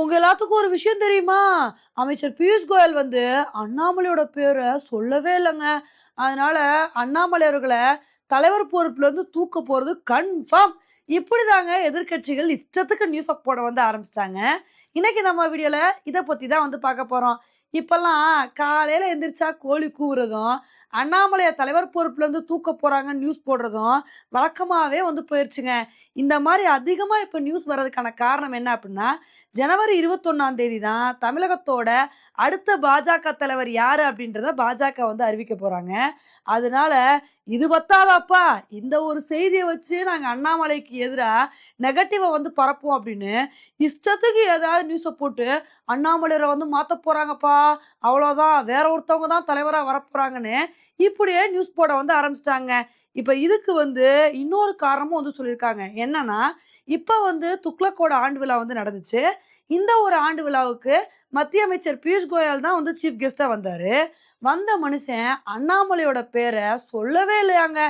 உங்க எல்லாத்துக்கும் ஒரு விஷயம் தெரியுமா? அமைச்சர் பியூஷ் கோயல் வந்து அண்ணாமலையோட பேரை சொல்லவே இல்லைங்க. அதனால அண்ணாமலை அவர்களை தலைவர் பொறுப்புல இருந்து தூக்க போறது கன்ஃபார்ம் இப்படிதாங்க எதிர்க்கட்சிகள் இஷ்டத்துக்கு நியூஸ் போட வந்து ஆரம்பிச்சிட்டாங்க. இன்னைக்கு நம்ம வீடியோல இதை பத்தி தான் வந்து பார்க்க போறோம். இப்பெல்லாம் காலையில எந்திரிச்சா கோழி கூவுறதும் அண்ணாமலையை தலைவர் பொறுப்புலேருந்து தூக்க போகிறாங்கன்னு நியூஸ் போடுறதும் வழக்கமாகவே வந்து போயிருச்சுங்க. இந்த மாதிரி அதிகமாக இப்போ நியூஸ் வர்றதுக்கான காரணம் என்ன அப்படின்னா ஜனவரி இருபத்தொன்னாம் தேதி தான் தமிழகத்தோட அடுத்த பாஜக தலைவர் யார் அப்படின்றத பாஜக வந்து அறிவிக்க போகிறாங்க அதனால இது பத்தாதாப்பா இந்த ஒரு செய்தியை வச்சு நாங்கள் அண்ணாமலைக்கு எதிராக நெகட்டிவை வந்து பரப்போம் அப்படின்னு இஷ்டத்துக்கு ஏதாவது நியூஸை போட்டு அண்ணாமலையரை வந்து மாற்ற போகிறாங்கப்பா அவ்வளோதான் வேற ஒருத்தவங்க தான் தலைவராக வரப்போகிறாங்கன்னு இப்படியே நியூஸ் போட வந்து ஆரம்பிச்சிட்டாங்க. இப்போ இதுக்கு வந்து இன்னொரு காரணமும் வந்து சொல்லியிருக்காங்க. என்னன்னா இப்போ வந்து துக்ளக்கோட ஆண்டு விழா வந்து நடந்துச்சு. இந்த ஒரு ஆண்டு விழாவுக்கு மத்திய அமைச்சர் பியூஷ் கோயல் தான் வந்து சீஃப் கெஸ்டாக வந்தார். வந்த மனுஷன் அண்ணாமலையோட பேரை சொல்லவே இல்லையாங்க.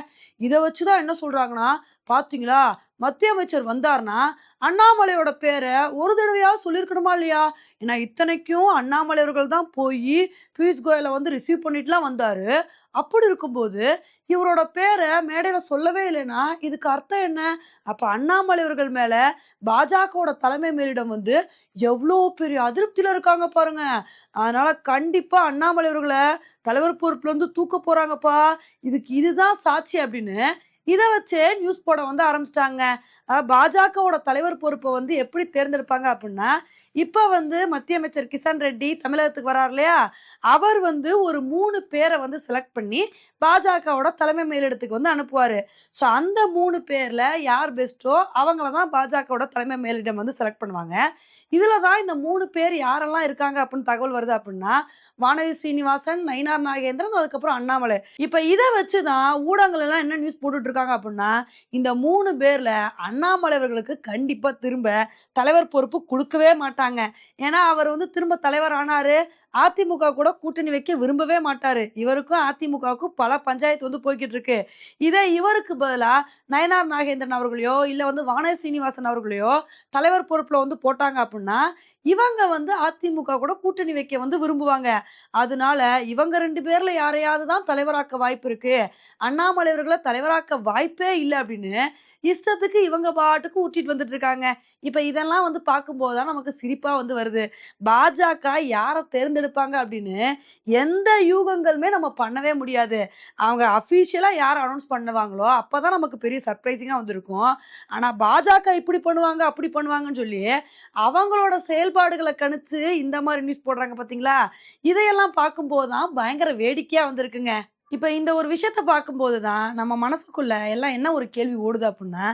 இதை வச்சு தான் என்ன சொல்கிறாங்கன்னா பாத்தீங்களா? மத்திய அமைச்சர் வந்தார்னா அண்ணாமலையோட பேரை ஒரு தடவையா சொல்லியிருக்கணுமா இல்லையா? ஏன்னா இத்தனைக்கும் அண்ணாமலை அவர்கள் தான் போய் பியூஷ் கோயலை வந்து ரிசீவ் பண்ணிட்டுலாம் வந்தாரு. அப்படி இருக்கும்போது இவரோட பேரை மேடையில் சொல்லவே இல்லைன்னா இதுக்கு அர்த்தம் என்ன? அப்போ அண்ணாமலை அவர்கள் பாஜகவோட தலைமை மேலிடம் வந்து எவ்வளோ பெரிய அதிருப்தியில் இருக்காங்க பாருங்க. அதனால் கண்டிப்பாக அண்ணாமலை அவர்களை தலைவர் பொறுப்புலேருந்து தூக்க போகிறாங்கப்பா இதுக்கு இதுதான் சாட்சி அப்படின்னு இதை வச்சே நியூஸ் போட வந்து ஆரம்பிச்சிட்டாங்க. பாஜகவோட தலைவர் பொறுப்பை வந்து எப்படி தேர்ந்தெடுப்பாங்க அப்படின்னா இப்போ வந்து மத்திய அமைச்சர் கிஷன் ரெட்டி தமிழகத்துக்கு வரார் இல்லையா? அவர் வந்து ஒரு மூணு பேரை வந்து செலக்ட் பண்ணி பாஜகவோட தலைமை மேலிடத்துக்கு வந்து அனுப்புவார். ஸோ அந்த மூணு பேரில் யார் பெஸ்ட்டோ அவங்கள தான் பாஜகவோட தலைமை மேலிடம் வந்து செலக்ட் பண்ணுவாங்க. இதில் தான் இந்த மூணு பேர் யாரெல்லாம் இருக்காங்க அப்படின்னு தகவல் வருது அப்படின்னா வானதி ஸ்ரீனிவாசன் நயினார் நாகேந்திரன் அதுக்கப்புறம் அண்ணாமலை. இப்போ இதை வச்சு தான் ஊடகங்கள் எல்லாம் என்ன நியூஸ் போட்டுட்டு இருக்காங்க அப்படின்னா இந்த மூணு பேர்ல அண்ணாமலை அவர்களுக்கு கண்டிப்பா திரும்ப தலைவர் பொறுப்பு கொடுக்கவே மாட்டாங்க. ஏன்னா அவர் வந்து திரும்ப தலைவர் ஆனாரு. அதிமுக கூட கூட்டணி வைக்க விரும்பவே மாட்டாரு. இவருக்கும் அதிமுகவுக்கும் பல பஞ்சாயத்து வந்து போய்கிட்டு இருக்கு இதை இவருக்கு பதிலா நயனார் நாகேந்திரன் அவர்களையோ இல்ல வந்து வான ஸ்ரீனிவாசன் அவர்களையோ தலைவர் பொறுப்புல வந்து போட்டாங்க அப்படின்னா இவங்க வந்து அதிமுக கூட கூட்டணி வைக்க வந்து விரும்புவாங்க. அதனால இவங்க ரெண்டு பேர்ல யாரையாவது தான் தலைவராக்க வாய்ப்பு இருக்கு. அண்ணாமலை அவர்களை தலைவராக்க வாய்ப்பே இல்லை அப்படின்னு இஷ்டத்துக்கு இவங்க பாட்டுக்கு ஊற்றிட்டு வந்துட்டு இருக்காங்க இப்ப இதெல்லாம் வந்து பார்க்கும்போது தான் நமக்கு சிரிப்பா வந்து வருது. பாஜக யாரை அனுப்பாங்க அப்படின்னு எந்த யூகங்களுமே நம்ம பண்ணவே முடியாது. அவங்க அஃபீஷியலா யார் அனௌன்ஸ் பண்ணுவாங்களோ அப்பதான் நமக்கு பெரிய சர்ப்ரைசிங்கா வந்திருக்கும். ஆனா பாஜக இப்படி பண்ணுவாங்க அப்படி பண்ணுவாங்கன்னு சொல்லி அவங்களோட செயல்பாடுகளை கணிச்சு இந்த மாதிரி நியூஸ் போடுறாங்க பாத்தீங்களா? இதையெல்லாம் பார்க்கும்போது தான் பயங்கர வேடிக்கையா வந்திருக்குங்க. இப்போ இந்த ஒரு விஷயத்த பார்க்கும்போது தான் நம்ம மனசுக்குள்ள எல்லாம் என்ன ஒரு கேள்வி ஓடுது அப்படின்னா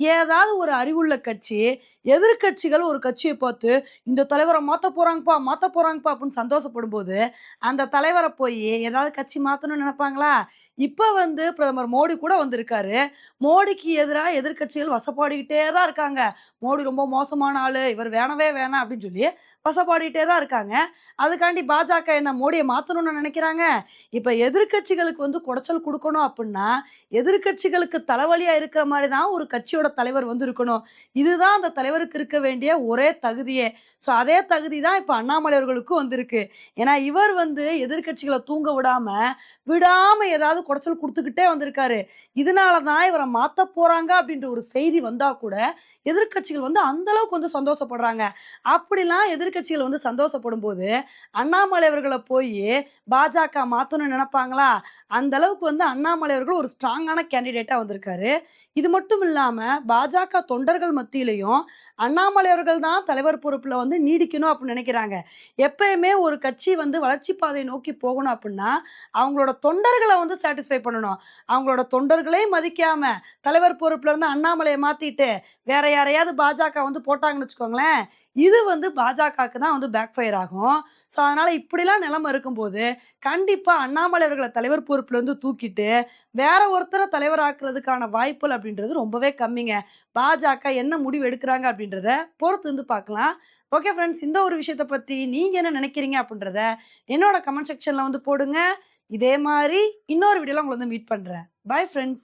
ஏதாவது ஒரு அறிவுள்ள கட்சி எதிர்க்கட்சிகள் ஒரு கட்சியை பார்த்து இந்த தலைவரை மாற்ற போகிறாங்கப்பா மாற்ற போகிறாங்கப்பா அப்படின்னு சந்தோஷப்படும் போது அந்த தலைவரை போய் ஏதாவது கட்சி மாற்றணும்னு நினைப்பாங்களா? இப்போ வந்து பிரதமர் மோடி கூட வந்திருக்காரு. மோடிக்கு எதிராக எதிர்க்கட்சிகள் வசப்பாடிக்கிட்டே தான் இருக்காங்க. மோடி ரொம்ப மோசமான ஆள் இவர் வேணவே வேணாம் அப்படின்னு சொல்லி பசப்பாடிட்டே தான் இருக்காங்க. அதுக்காண்டி பாஜக என்ன மோடியை மாற்றணும்னு நினைக்கிறாங்க? இப்போ எதிர்க்கட்சிகளுக்கு வந்து குடைச்சல் கொடுக்கணும் அப்படின்னா எதிர்க்கட்சிகளுக்கு தலைவலியாக இருக்கிற மாதிரி தான் ஒரு கட்சியோட தலைவர் வந்து இருக்கணும். இதுதான் அந்த தலைவருக்கு இருக்க வேண்டிய ஒரே தகுதியே. ஸோ அதே தகுதி தான் இப்போ அண்ணாமலை அவர்களுக்கும் வந்திருக்கு. ஏன்னா இவர் வந்து எதிர்க்கட்சிகளை தூங்க விடாமல் விடாமல் ஏதாவது குடைச்சல் கொடுத்துக்கிட்டே வந்திருக்காரு. இதனால தான் இவரை மாற்ற போகிறாங்க அப்படின்ற ஒரு செய்தி வந்தால் கூட எதிர்க்கட்சிகள் வந்து அந்த அளவுக்கு வந்து சந்தோஷப்படுறாங்க. அப்படிலாம் எதிர்க்கட்சிகள் வந்து சந்தோஷப்படும் போது அண்ணாமலை அவர்களை போய் பாஜக மாத்தணும்னு நினைப்பாங்களா? அந்த அளவுக்கு வந்து அண்ணாமலை அவர்கள் ஒரு ஸ்ட்ராங்கான கேண்டிடேட்டா வந்திருக்காரு. இது மட்டும் இல்லாம பாஜக தொண்டர்கள் மத்தியிலையும் அண்ணாமலை அவர்கள் தான் தலைவர் பொறுப்புல வந்து நீடிக்கணும் அப்படின்னு நினைக்கிறாங்க. எப்பயுமே ஒரு கட்சி வந்து வளர்ச்சி பாதையை நோக்கி போகணும் அப்படின்னா அவங்களோட தொண்டர்களை வந்து சாட்டிஸ்ஃபை பண்ணணும். அவங்களோட தொண்டர்களே மதிக்காம தலைவர் பொறுப்புல இருந்து அண்ணாமலையை மாத்திட்டு வேற யாரையாவது பாஜக வந்து போட்டாங்கன்னு வச்சுக்கோங்களேன் இது வந்து பாஜகவுக்கு தான் வந்து பேக் ஃபயர் ஆகும். ஸோ அதனால் இப்படிலாம் நிலைமை இருக்கும்போது கண்டிப்பாக அண்ணாமலை அவர்களை தலைவர் பொறுப்புலேருந்து தூக்கிட்டு வேற ஒருத்தரை தலைவராக்குறதுக்கான வாய்ப்புகள் அப்படின்றது ரொம்பவே கம்மிங்க. பாஜக என்ன முடிவு எடுக்கிறாங்க அப்படின்றத பொறுத்து வந்து பார்க்கலாம். ஓகே ஃப்ரெண்ட்ஸ் இந்த ஒரு விஷயத்தை பற்றி நீங்கள் என்ன நினைக்கிறீங்க அப்படின்றத என்னோட கமெண்ட் செக்ஷனில் வந்து போடுங்க. இதே மாதிரி இன்னொரு வீடியோவில் உங்களை வந்து மீட் பண்ணுறேன் பை ஃப்ரெண்ட்ஸ்